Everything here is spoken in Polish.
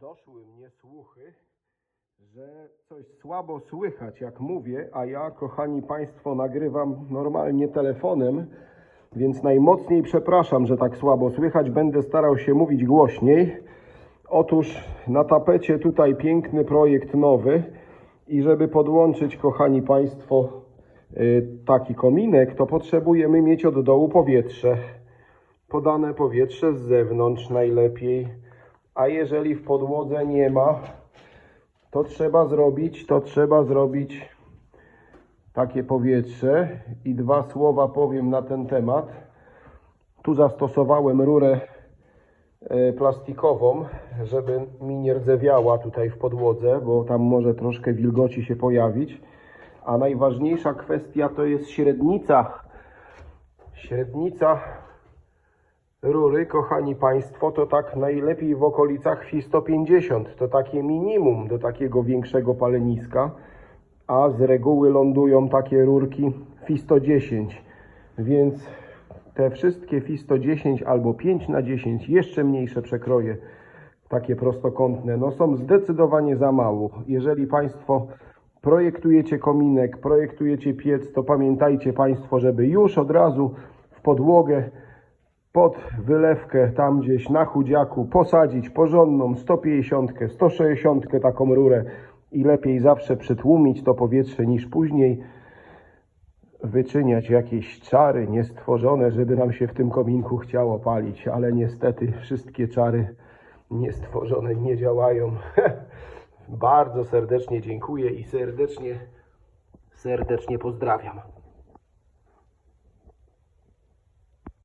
doszły mnie słuchy, że coś słabo słychać, jak mówię, a ja, kochani Państwo, nagrywam normalnie telefonem, więc najmocniej przepraszam, że tak słabo słychać. Będę starał się mówić głośniej. Otóż na tapecie tutaj piękny projekt nowy i żeby podłączyć, kochani Państwo, y, taki kominek, to potrzebujemy mieć od dołu powietrze. Podane powietrze z zewnątrz najlepiej. A jeżeli w podłodze nie ma, to trzeba zrobić, to trzeba zrobić takie powietrze i dwa słowa powiem na ten temat. Tu zastosowałem rurę e, plastikową, żeby mi nie rdzewiała tutaj w podłodze, bo tam może troszkę wilgoci się pojawić. A najważniejsza kwestia to jest średnica. Średnica rury, kochani Państwo, to tak najlepiej w okolicach FI 150. To takie minimum do takiego większego paleniska, a z reguły lądują takie rurki FI 110. Więc te wszystkie FI 110 albo 5 na 10 jeszcze mniejsze przekroje, takie prostokątne, no są zdecydowanie za mało. Jeżeli Państwo projektujecie kominek, projektujecie piec, to pamiętajcie Państwo, żeby już od razu w podłogę pod wylewkę tam gdzieś na chudziaku posadzić porządną 150, 160 taką rurę i lepiej zawsze przytłumić to powietrze niż później wyczyniać jakieś czary niestworzone, żeby nam się w tym kominku chciało palić, ale niestety wszystkie czary niestworzone nie działają. Bardzo serdecznie dziękuję i serdecznie, serdecznie pozdrawiam.